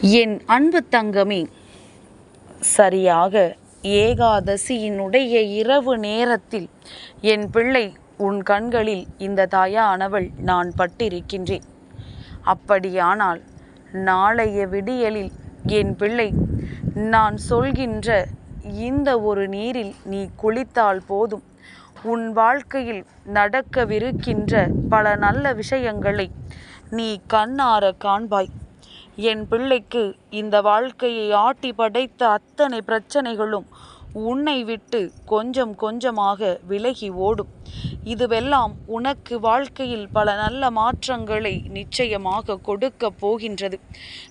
என் அன்பு தங்கமே சரியாக ஏகாதசியினுடைய இரவு நேரத்தில் என் பிள்ளை உன் கண்களில் இந்த தாயானவள் நான் பட்டிருக்கின்றேன். அப்படியானால் நாளைய விடியலில் என் பிள்ளை நான் சொல்கின்ற இந்த ஒரு நீரில் நீ குளித்தால் போதும். உன் வாழ்க்கையில் நடக்கவிருக்கின்ற பல நல்ல விஷயங்களை நீ கண்ணார காண்பாய். என் பிள்ளைக்கு இந்த வாழ்க்கையை ஆட்டி படைத்த அத்தனை பிரச்சனைகளும் உன்னை விட்டு கொஞ்சம் கொஞ்சமாக விலகி ஓடும். இதுவெல்லாம் உனக்கு வாழ்க்கையில் பல நல்ல மாற்றங்களை நிச்சயமாக கொடுக்க போகின்றது.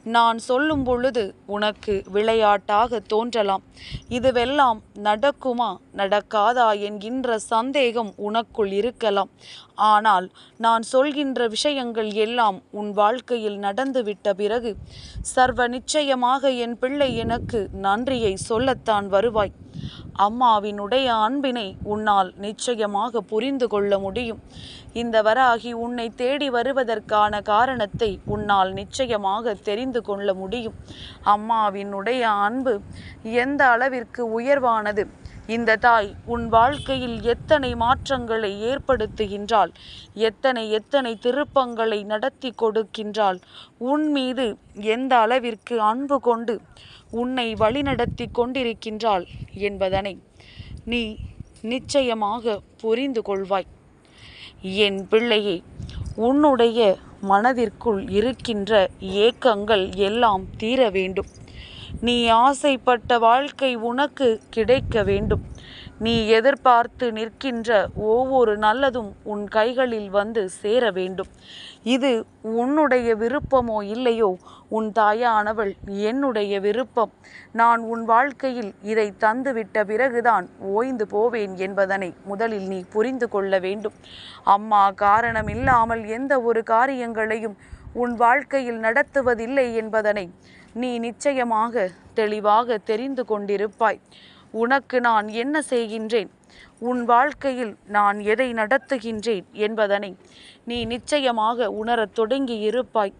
நான் சொல்லும் பொழுது உனக்கு விளையாட்டாக தோன்றலாம். இதுவெல்லாம் நடக்குமா? நடக்காதா என்கின்ற சந்தேகம் உனக்குள் இருக்கலாம். ஆனால் நான் சொல்கின்ற விஷயங்கள் எல்லாம் உன் வாழ்க்கையில் நடந்துவிட்ட பிறகு சர்வ நிச்சயமாக என் பிள்ளை எனக்கு நன்றியை சொல்லத்தான் வருவாய். அம்மாவினுடைய அன்பினை உன்னால் நிச்சயமாக புரிந்து கொள்ள முடியும். இந்த வராகி உன்னை தேடி வருவதற்கான காரணத்தை உன்னால் நிச்சயமாக தெரிந்து கொள்ள முடியும். அம்மாவினுடைய அன்பு எந்த அளவிற்கு உயர்வானது? இந்த தாய் உன் வாழ்க்கையில் எத்தனை மாற்றங்களை ஏற்படுத்துகின்றாள்? எத்தனை எத்தனை திருப்பங்களை நடத்தி கொடுக்கின்றாள்? உன் மீது எந்த அளவிற்கு அன்பு கொண்டு உன்னை வழிநடத்தி கொண்டிருக்கின்றாள் என்பதனை நீ நிச்சயமாக புரிந்து கொள்வாய். என் பிள்ளையே உன்னுடைய மனதிற்குள் இருக்கின்ற ஏக்கங்கள் எல்லாம் தீர வேண்டும். நீ ஆசைப்பட்ட வாழ்க்கை உனக்கு கிடைக்க வேண்டும். நீ எதிர்பார்த்து நிற்கின்ற ஒவ்வொரு நல்லதும் உன் கைகளில் வந்து சேர வேண்டும். இது உன்னுடைய விருப்பமோ இல்லையோ? உன் தாயானவள் என்னுடைய விருப்பம். நான் உன் வாழ்க்கையில் இதை தந்துவிட்ட பிறகுதான் ஓய்ந்து போவேன் என்பதனை முதலில் நீ புரிந்து கொள்ள வேண்டும். அம்மா காரணம் இல்லாமல் எந்த ஒரு காரியங்களையும் உன் வாழ்க்கையில் நடத்துவதில்லை என்பதனை நீ நிச்சயமாக தெளிவாக தெரிந்து கொண்டிருப்பாய். உனக்கு நான் என்ன செய்கின்றேன்? உன் வாழ்க்கையில் நான் எதை நடத்துகின்றேன் என்பதனை நீ நிச்சயமாக உணரத் தொடங்கி இருப்பாய்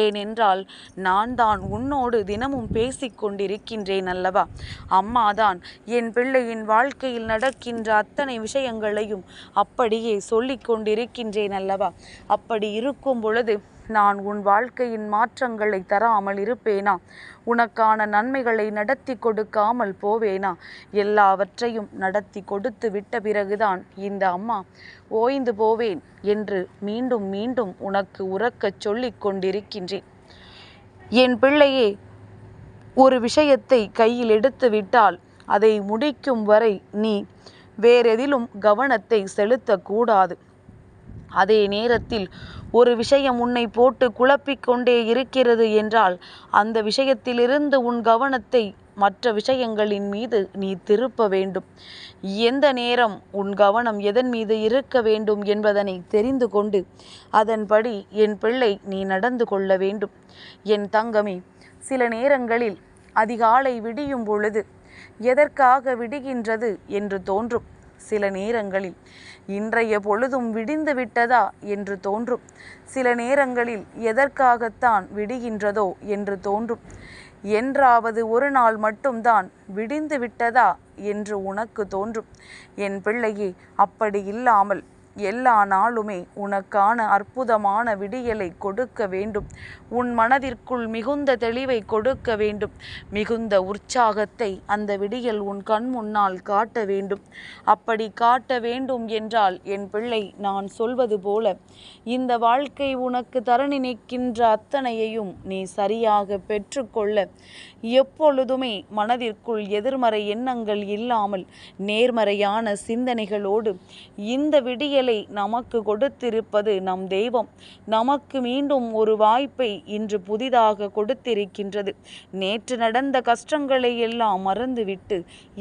ஏனென்றால் நான் தான் உன்னோடு தினமும் பேசிக் கொண்டிருக்கின்றேன் அல்லவா? அம்மாதான் என் பிள்ளையின் வாழ்க்கையில் நடக்கின்ற அத்தனை விஷயங்களையும் அப்படியே சொல்லிக் கொண்டிருக்கின்றேன் அல்லவா? அப்படி இருக்கும் பொழுது நான் உன் வாழ்க்கையின் மாற்றங்களை தராமல் இருப்பேனா? உனக்கான நன்மைகளை நடத்தி கொடுக்காமல் போவேனா? எல்லாவற்றையும் நடத்தி கொடுத்து விட்ட பிறகுதான் இந்த அம்மா ஓய்ந்து போவேன் என்று மீண்டும் மீண்டும் உனக்கு உறக்கச் சொல்லிக் கொண்டிருக்கின்றேன். என் பிள்ளையே ஒரு விஷயத்தை கையில் எடுத்து விட்டால் அதை முடிக்கும் வரை நீ வேறெதிலும் கவனத்தை செலுத்தக்கூடாது அதே நேரத்தில் ஒரு விஷயம் உன்னை போட்டு குழப்பிக் கொண்டே இருக்கிறது என்றால் அந்த விஷயத்திலிருந்து உன் கவனத்தை மற்ற விஷயங்களின் மீது நீ திருப்ப வேண்டும். எந்த நேரம் உன் கவனம் எதன் மீது இருக்க வேண்டும் என்பதனை தெரிந்து கொண்டு அதன்படி என் பிள்ளை நீ நடந்து கொள்ள வேண்டும். என் தங்கமே சில நேரங்களில் அதிகாலை விடியும் பொழுது எதற்காக விடுகின்றது என்று தோன்றும். சில நேரங்களில் இன்றைய பொழுதும் விடிந்து விட்டதா என்று தோன்றும். சில நேரங்களில் எதற்காகத்தான் விடுகின்றதோ என்று தோன்றும். என்றாவது ஒரு நாள் மட்டும்தான் விடிந்து விட்டதா என்று உனக்கு தோன்றும். என் பிள்ளையே அப்படி இல்லாமல் எல்லா நாளுமே உனக்கான அற்புதமான விடியலை கொடுக்க வேண்டும். உன் மனதிற்குள் மிகுந்த தெளிவை கொடுக்க வேண்டும். மிகுந்த உற்சாகத்தை அந்த விடியல் உன் கண் முன்னால் காட்ட வேண்டும். அப்படி காட்ட வேண்டும் என்றால் என் பிள்ளை நான் சொல்வது போல இந்த வாழ்க்கை உனக்கு தர நினைக்கின்ற அத்தனையையும் நீ சரியாக பெற்றுக்கொள்ள. எப்பொழுதுமே மனதிற்குள் எதிர்மறை எண்ணங்கள் இல்லாமல் நேர்மறையான சிந்தனைகளோடு இந்த விடியலை நமக்கு கொடுத்திருப்பது நம் தெய்வம். நமக்கு மீண்டும் ஒரு வாய்ப்பை இன்று புதிதாக கொடுத்திருக்கின்றது. நேற்று நடந்த கஷ்டங்களை எல்லாம் மறந்துவிட்டு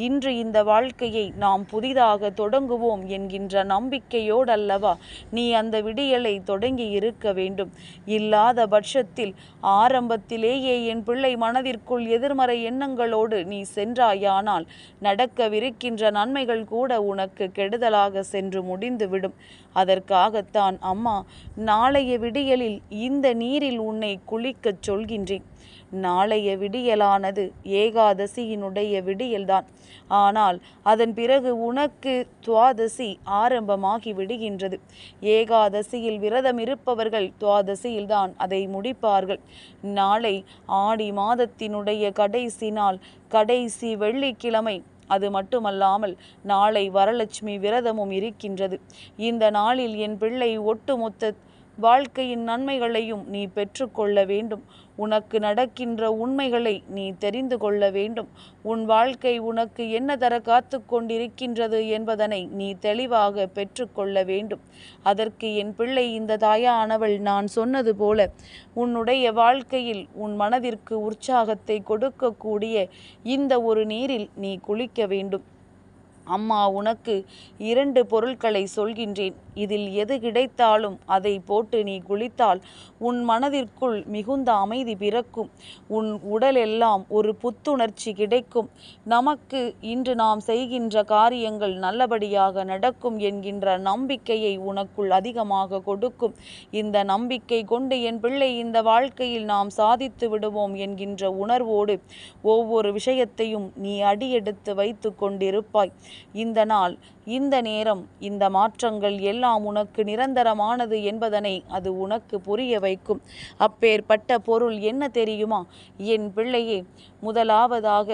இன்று இந்த வாழ்க்கையை நாம் புதிதாக தொடங்குவோம் என்கின்ற நம்பிக்கையோடு அல்லவா நீ அந்த விடியலை தொடங்கி இருக்க வேண்டும். இல்லாத பட்சத்தில் ஆரம்பத்திலேயே என் பிள்ளை மனதிற்குள் எதிர்மறை எண்ணங்களோடு நீ சென்றாயானால் நடக்கவிருக்கின்ற நன்மைகள் கூட உனக்கு கெடுதலாக சென்று முடிந்துவிடும். வேண்டும். அதற்காகத்தான் அம்மா நாளைய விடியலில் இந்த நீரில் உன்னை குளிக்கச் சொல்கின்றேன். நாளைய விடியலானது ஏகாதசியினுடைய விடியல்தான். ஆனால் அதன் பிறகு உனக்கு துவாதசி ஆரம்பமாகி விடுகின்றது. ஏகாதசியில் விரதம் இருப்பவர்கள் துவாதசியில்தான் அதை முடிப்பார்கள். நாளை ஆடி மாதத்தினுடைய கடைசி நாள் கடைசி வெள்ளிக்கிழமை அது மட்டுமல்லாமல் நாளை வரலட்சுமி விரதமும் இருக்கின்றது. இந்த நாளில் என் பிள்ளை ஒட்டுமொத்த வாழ்க்கையின் நன்மைகளையும் நீ பெற்றுக்கொள்ள வேண்டும். உனக்கு நடக்கின்ற உண்மைகளை நீ தெரிந்து கொள்ள வேண்டும். உன் வாழ்க்கை உனக்கு என்ன தர காத்து கொண்டிருக்கின்றது என்பதனை நீ தெளிவாக பெற்றுக்கொள்ள வேண்டும். அதற்கு என் பிள்ளை இந்த தாயானவள் நான் சொன்னது போல உன்னுடைய வாழ்க்கையில் உன் மனதிற்கு உற்சாகத்தை கொடுக்கக்கூடிய இந்த ஒரு நீரில் நீ குளிக்க வேண்டும். அம்மா உனக்கு இரண்டு பொருட்களை சொல்கின்றேன். இதில் எது கிடைத்தாலும் அதை போட்டு நீ குளித்தால் உன் மனதிற்குள் மிகுந்த அமைதி பிறக்கும். உன் உடலெல்லாம் ஒரு புத்துணர்ச்சி கிடைக்கும். நமக்கு இன்று நாம் செய்கின்ற காரியங்கள் நல்லபடியாக நடக்கும் என்கின்ற நம்பிக்கையை உனக்குள் அதிகமாக கொடுக்கும். இந்த நம்பிக்கை கொண்டு என் பிள்ளை இந்த வாழ்க்கையில் நாம் சாதித்து விடுவோம் என்கின்ற உணர்வோடு ஒவ்வொரு விஷயத்தையும் நீ அடியெடுத்து வைத்து கொண்டிருப்பாய். இந்த நாள் இந்த நேரம் இந்த மாற்றங்கள் எல்லாம் உனக்கு நிரந்தரமானது என்பதனை அது உனக்கு புரிய வைக்கும். அப்பேற்பட்ட பொருள் என்ன தெரியுமா? என் பிள்ளையே முதலாவதாக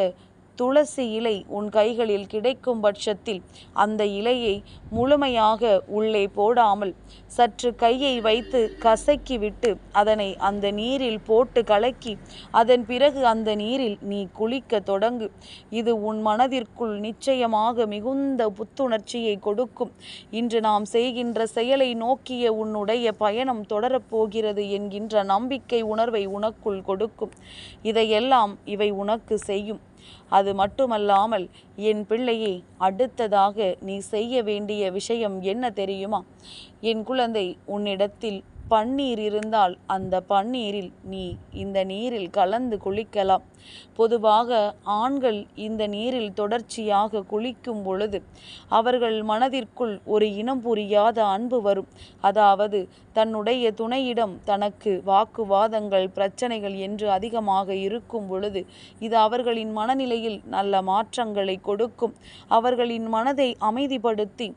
துளசி இலை உன் கைகளில் கிடைக்கும் பட்சத்தில் அந்த இலையை முழுமையாக உள்ளே போடாமல் சற்று கையை வைத்து கசக்கி விட்டு அதனை அந்த நீரில் போட்டு கலக்கி அதன் பிறகு அந்த நீரில் நீ குளிக்க தொடங்கு. இது உன் மனதிற்குள் நிச்சயமாக மிகுந்த புத்துணர்ச்சியை கொடுக்கும். இன்று நாம் செய்கின்ற செயலை நோக்கிய உன்னுடைய பயணம் தொடரப்போகிறது என்கின்ற நம்பிக்கை உணர்வை உனக்குள் கொடுக்கும். இதையெல்லாம் இவை உனக்கு செய்யும். அது மட்டுமல்லாமல் என் பிள்ளையே அடுத்ததாக நீ செய்ய வேண்டிய விஷயம் என்ன தெரியுமா? என் குழந்தை உன்னிடத்தில் பன்னீர் இருந்தால் அந்த பன்னீரில் நீ இந்த நீரில் கலந்து குளிக்கலாம். பொதுவாக ஆண்கள் இந்த நீரில் தொடர்ச்சியாக குளிக்கும் பொழுது அவர்கள் மனதிற்குள் ஒரு இனம் புரியாத அன்பு வரும். அதாவது தன்னுடைய துணையிடம் தனக்கு வாக்குவாதங்கள் பிரச்சனைகள் என்று அதிகமாக இருக்கும் பொழுது இது அவர்களின் மனநிலையில் நல்ல மாற்றங்களை கொடுக்கும். அவர்களின் மனதை அமைதிப்படுத்தி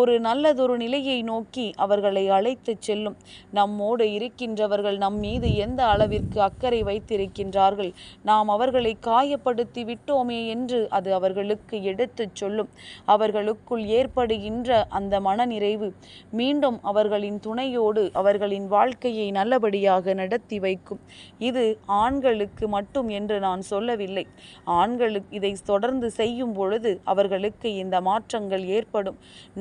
ஒரு நல்லதொரு நிலையை நோக்கி அவர்களை அழைத்துச் செல்லும். நம்மோடு இருக்கின்றவர்கள் நம் மீது எந்த அளவிற்கு அக்கறை வைத்திருக்கின்றார்கள்? நாம் அவர்களை காயப்படுத்தி விட்டோமே என்று அது அவர்களுக்கு எடுத்துச் சொல்லும். அவர்களுக்குள் ஏற்படுகின்ற அந்த மனநிறைவு மீண்டும் அவர்களின் துணையோடு அவர்களின் வாழ்க்கையை நல்லபடியாக நடத்தி வைக்கும். இது ஆண்களுக்கு மட்டும் என்று நான் சொல்லவில்லை. ஆண்களுக்கு இதை தொடர்ந்து செய்யும் பொழுது அவர்களுக்கு இந்த மாற்றங்கள் ஏற்படும்.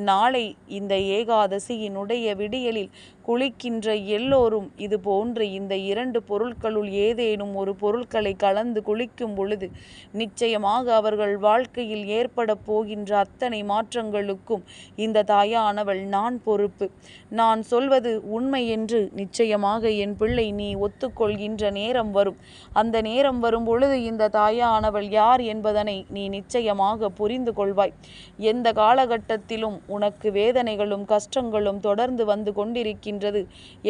நாளை இந்த ஏகாதசியினுடைய விடியலில் குளிக்கின்ற எல்லோரும் இது போன்ற இந்த இரண்டு பொருட்களுள் ஏதேனும் ஒரு பொருட்களை கலந்து குளிக்கும் பொழுது நிச்சயமாக அவர்கள் வாழ்க்கையில் ஏற்பட போகின்ற அத்தனை மாற்றங்களுக்கும் இந்த தாயானவள் நான் பொறுப்பு. நான் சொல்வது உண்மை என்று நிச்சயமாக என் பிள்ளை நீ ஒத்துக்கொள்கின்ற நேரம் வரும். அந்த நேரம் வரும் பொழுது இந்த தாயானவள் யார் என்பதனை நீ நிச்சயமாக புரிந்து கொள்வாய். எந்த காலகட்டத்திலும் உனக்கு வேதனைகளும் கஷ்டங்களும் தொடர்ந்து வந்து இருக்கின்றது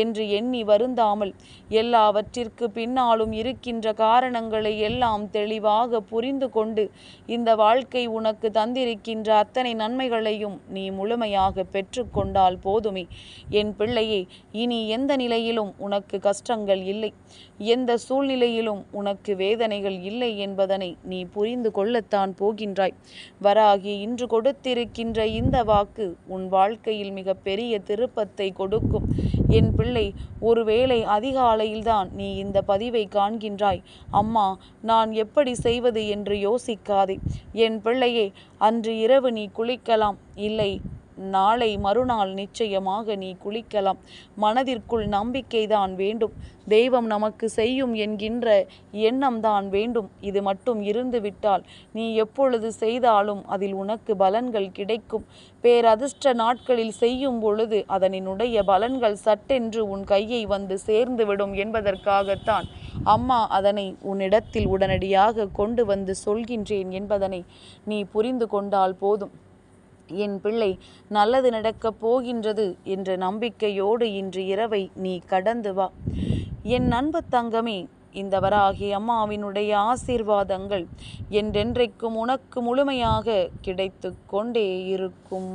என்று எண்ணி வருந்தாமல் எல்லாவற்றிற்கு பின்னாலும் இருக்கின்ற காரணங்களை எல்லாம் தெளிவாக புரிந்து கொண்டு இந்த வாழ்க்கை உனக்கு தந்திருக்கின்ற அத்தனை நன்மைகளையும் நீ முழுமையாக பெற்றுக்கொண்டால் போதுமே. என் பிள்ளையே இனி எந்த நிலையிலும் உனக்கு கஷ்டங்கள் இல்லை. எந்த சூழ்நிலையிலும் உனக்கு வேதனைகள் இல்லை என்பதனை நீ புரிந்து கொள்ளத்தான் போகின்றாய். வராகி இன்று கொடுத்திருக்கின்ற இந்த வாக்கு உன் வாழ்க்கையில் மிக பெரிய திருப்பத்தை கொடுக்கும். என் பிள்ளை ஒருவேளை அதிகாலையில்தான் நீ இந்த பதிவை காண்கின்றாய். அம்மா நான் எப்படி செய்வது என்று யோசிக்காதே. என் பிள்ளையே அன்று இரவு நீ குளிக்கலாம். இல்லை நாளை மறுநாள் நிச்சயமாக நீ குளிக்கலாம். மனதிற்குள் நம்பிக்கைதான் வேண்டும். தெய்வம் நமக்கு செய்யும் என்கின்ற எண்ணம்தான் வேண்டும். இது மட்டும் இருந்துவிட்டால் நீ எப்பொழுது செய்தாலும் அதில் உனக்கு பலன்கள் கிடைக்கும். பேரதிர்ஷ்ட நாட்களில் செய்யும் பொழுது அதனினுடைய பலன்கள் சட்டென்று உன் கையை வந்து சேர்ந்துவிடும் என்பதற்காகத்தான் அம்மா அதனை உன்னிடத்தில் உடனடியாக கொண்டு வந்து சொல்கின்றேன் என்பதனை நீ புரிந்து கொண்டால் போதும். என் பிள்ளை நல்லது நடக்கப் போகின்றது என்ற நம்பிக்கையோடு இன்று இரவை நீ கடந்து வா. என் அன்பு தங்கமே இந்த வராகி அம்மாவினுடைய ஆசீர்வாதங்கள் என்றென்றைக்கும் உனக்கு முழுமையாக கிடைத்து கொண்டே இருக்கும்.